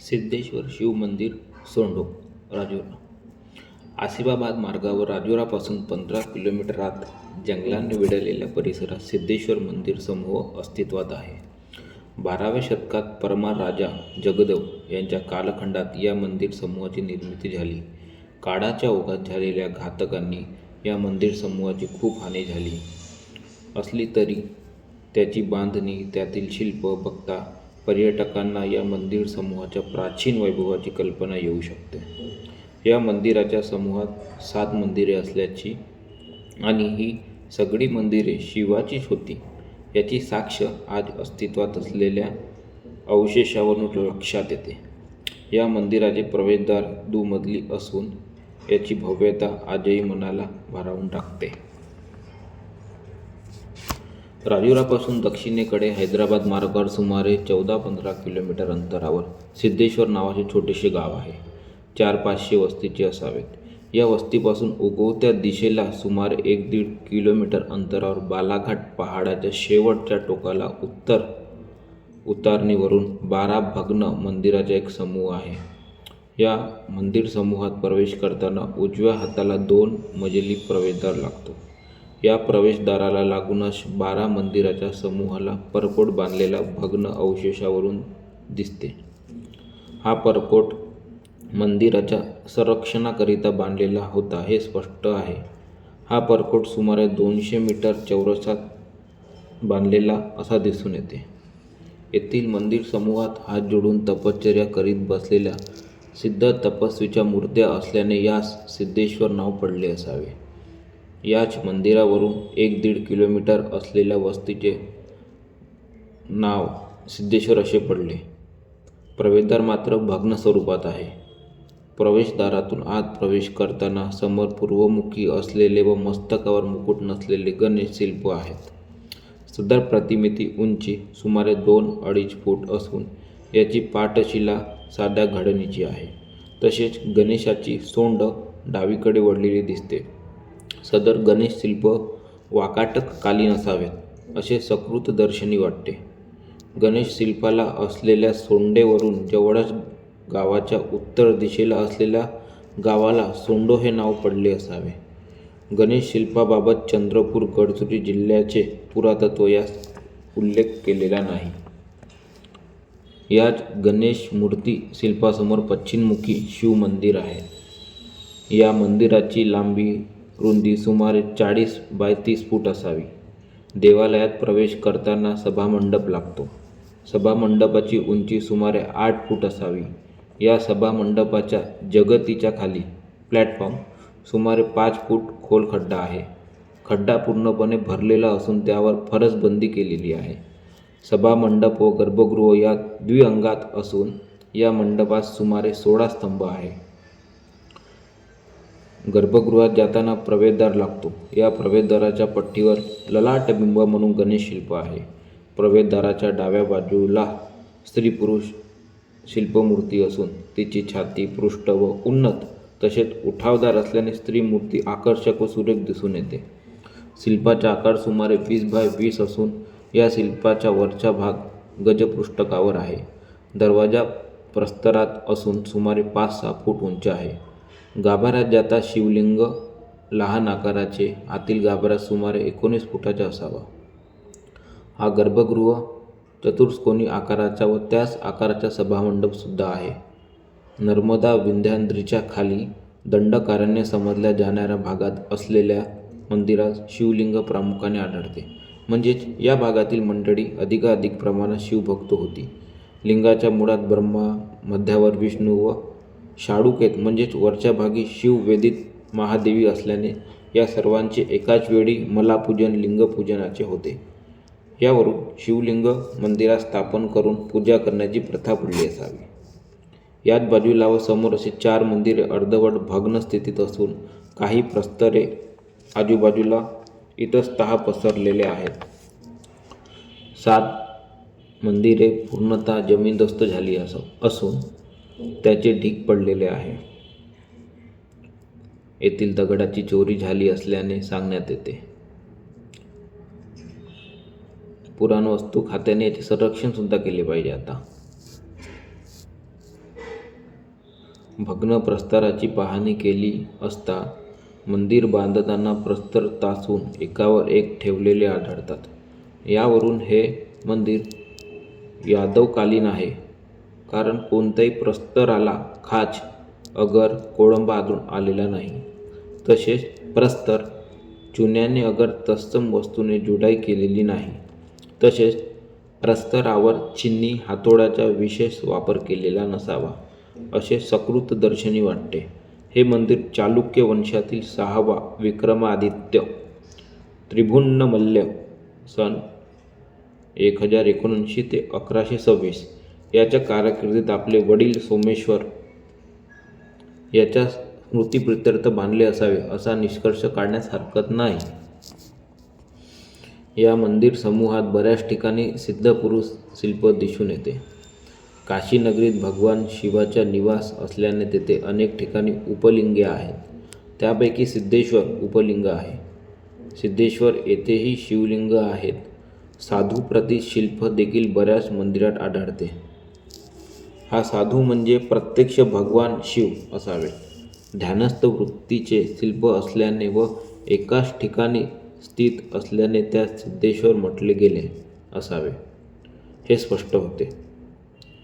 सिद्धेश्वर शिव मंदिर सोंडो राजुरा आसिफाबाद मार्गावर राजुरापासून पंधरा किलोमीटरात जंगलांनी वेढलेल्या परिसरात सिद्धेश्वर मंदिर समूह अस्तित्वात आहे. बाराव्या शतकात परमार राजा जगदेव यांच्या कालखंडात या मंदिर समूहाची निर्मिती झाली. काळाच्या ओघात झालेल्या घातकांनी या मंदिर समूहाची खूप हानी झाली. असली तरी त्याची बांधणी त्यातील शिल्प बघता पर्यटकांना या मंदिर समूहाच्या प्राचीन वैभवाची कल्पना येऊ शकते. या मंदिराच्या समूहात सात मंदिरे असल्याची आणि ही सगळी मंदिरे शिवाचीच होती याची साक्ष आज अस्तित्वात असलेल्या अवशेषावरून लक्षात येते. या मंदिराचे प्रवेशद्वार दुमजली असून याची भव्यता आजही मनाला भारावून टाकते. राजुरापासून दक्षिणेकडे हैदराबाद मार्गावर सुमारे चौदा पंधरा किलोमीटर अंतरावर सिद्धेश्वर नावाचे छोटेसे गाव आहे. चार पाचशे वस्तीचे असावेत. या वस्तीपासून उगवत्या दिशेला सुमारे एक दीड किलोमीटर अंतरावर बालाघाट पहाडाच्या शेवटच्या टोकाला उत्तर उतारणीवरून बारा भग्न मंदिराचा एक समूह आहे. या मंदिर समूहात प्रवेश करताना उजव्या हाताला दोन मजली प्रवेशद्वार लागतो. या प्रवेशद्वाराला लागूनच बारा मंदिराच्या समूहाला परकोट बांधलेला भग्न अवशेषावरून दिसते. हा परकोट मंदिराच्या संरक्षणाकरिता बांधलेला होता हे स्पष्ट आहे. हा परकोट सुमारे दोनशे मीटर चौरसात बांधलेला असा दिसून येते. येथील मंदिर समूहात हात जोडून तपश्चर्या करीत बसलेल्या सिद्ध तपस्वीच्या मूर्त्या असल्याने यास सिद्धेश्वर नाव पडले असावे. याच मंदिरावरून एक दीड किलोमीटर असलेल्या वस्तीचे नाव सिद्धेश्वर असे पडले. प्रवेशद्वार मात्र भग्न स्वरूपात आहे. प्रवेशद्वारातून आत प्रवेश करताना समोर पूर्वमुखी असलेले व मस्तकावर मुकुट नसलेले गणेश शिल्प आहेत. सदर प्रतिमेची उंची सुमारे दोन अडीच फूट असून याची पाठशिला साध्या घडणीची आहे. तसेच गणेशाची सोंड डावीकडे वळलेली दिसते. सदर गणेश शिल्प वाकाटककालीन असावेत असे सकृत दर्शनी वाटते. गणेश शिल्पाला असलेल्या सोंडेवरून जवळच गावाच्या उत्तर दिशेला असलेल्या गावाला सोंडो हे नाव पडले असावे. गणेश शिल्पाबाबत चंद्रपूर गडचुरी जिल्ह्याचे पुरातत्व यास उल्लेख केलेला नाही. याच गणेश मूर्ती शिल्पासमोर पश्चिममुखी शिव मंदिर आहे. या मंदिराची लांबी रुंदी सुमारे चाळीस बाय तीस फूट असावी. देवालयात प्रवेश करताना सभामंडप लागतो. सभामंडपाची उंची सुमारे आठ फूट असावी. या सभामंडपाच्या जगतीच्या खाली प्लॅटफॉर्म सुमारे पाच फूट खोल खड्डा आहे. खड्डा पूर्णपणे भरलेला असून त्यावर फरसबंदी केलेली आहे. सभामंडप व गर्भगृह या द्विअंगात असून या मंडपात सुमारे सोळा स्तंभ आहे. गर्भगृहात जाताना प्रवेशद्वार लागतो. या प्रवेशद्वाराच्या पट्टीवर ललाटबिंब म्हणून गणेश शिल्प आहे. प्रवेशद्वाराच्या डाव्या बाजूला स्त्री पुरुष शिल्पमूर्ती असून तिची छाती पृष्ठ व उन्नत तसेच उठावदार असल्याने स्त्री मूर्ती आकर्षक व सुरेख दिसून येते. शिल्पाचा आकार सुमारे वीस बाय वीस असून या शिल्पाचा वरचा भाग गजपृष्ठकावर आहे. दरवाजा प्रस्तरात असून सुमारे पाच सहा फूट उंच आहे. गाभाऱ्यात जाता शिवलिंग लहान आकाराचे आतील गाभारा सुमारे एकोणीस फुटाचा असावा. हा गर्भगृह चतुर्स्कोनी आकाराचा व त्याच आकाराचा सभामंडपसुद्धा आहे. नर्मदा विंध्यांद्रीच्या खाली दंडकारण्य समजल्या जाणाऱ्या भागात असलेल्या मंदिरात शिवलिंग प्रामुख्याने आढळते. म्हणजेच या भागातील मंडळी अधिकाधिक प्रमाणात शिवभक्त होती. लिंगाच्या मुळात ब्रह्मा मध्यावर विष्णू व शाडूकेत म्हणजेच वरच्या भागी शिववेदित महादेवी असल्याने या सर्वांचे एकाच वेळी मलापूजन लिंगपूजनाचे होते. यावरून शिवलिंग मंदिरात स्थापन करून पूजा करण्याची प्रथा पडली असावी. याच बाजूला व समोर असे चार मंदिरे अर्धवट भग्न स्थितीत असून काही प्रस्तरे आजूबाजूला इतस्तः पसरलेले आहेत. सात मंदिरे पूर्णतः जमीनदोस्त झाली असो असून त्याचे ढीक पडलेले आहे. येथील दगडाची चोरी झाली असल्याने सांगण्यात येते. पुराण वस्तू खात्याने याचे संरक्षण सुद्धा केले पाहिजे आता. भग्न प्रस्तराची पाहणी केली असता मंदिर बांधताना प्रस्तर तासून एकावर एक ठेवलेले आढळतात. यावरून हे मंदिर यादवकालीन आहे. कारण कोणत्याही प्रस्तराला खाच अगर कोळंबा आढळून आलेला नाही. तसेच प्रस्तर चुन्याने अगर तत्सम वस्तूने जुडाई केलेली नाही. तसेच प्रस्तरावर चिन्नी हातोड्याचा विशेष वापर केलेला नसावा असे सकृत दर्शनी वाटते. हे मंदिर चालुक्य वंशातील सहावा विक्रमादित्य त्रिभुन्नमल्ल सन एक हजार एकोणऐंशी ते अकराशे सव्वीस. याच्या कारकिर्दीत आपले वडील सोमेश्वर याच्या स्मृतीप्रित्यर्थ बांधले असावे असा निष्कर्ष काढण्यास हरकत नाही. या मंदिर समूहात बऱ्याच ठिकाणी सिद्धपुरुष शिल्प दिसून येते. काशी नगरीत भगवान शिवाचा निवास असल्याने तेथे अनेक ठिकाणी उपलिंगे आहेत. त्यापैकी सिद्धेश्वर उपलिंग आहे. सिद्धेश्वर येथेही शिवलिंग आहेत. साधूप्रती शिल्प देखील बऱ्याच मंदिरात आढळते. हा साधू म्हणजे प्रत्यक्ष भगवान शिव असावे. ध्यानस्थ वृत्तीचे शिल्प असल्याने व एकाच ठिकाणी स्थित असल्याने त्या सिद्धेश्वर म्हटले गेले असावे. हे स्पष्ट होते.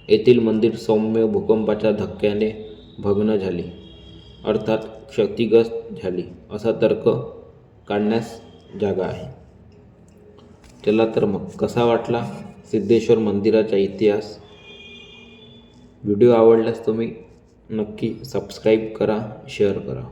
येथील मंदिर सौम्य भूकंपाच्या धक्क्याने भग्न झाली. अर्थात क्षतिग्रस्त झाली असा तर्क काढण्यास जागा आहे. चला तर मग कसा वाटला सिद्धेश्वर मंदिराचा इतिहास? व्हिडिओ आवडल्यास तुम्ही नक्की सबस्क्राईब करा शेअर करा.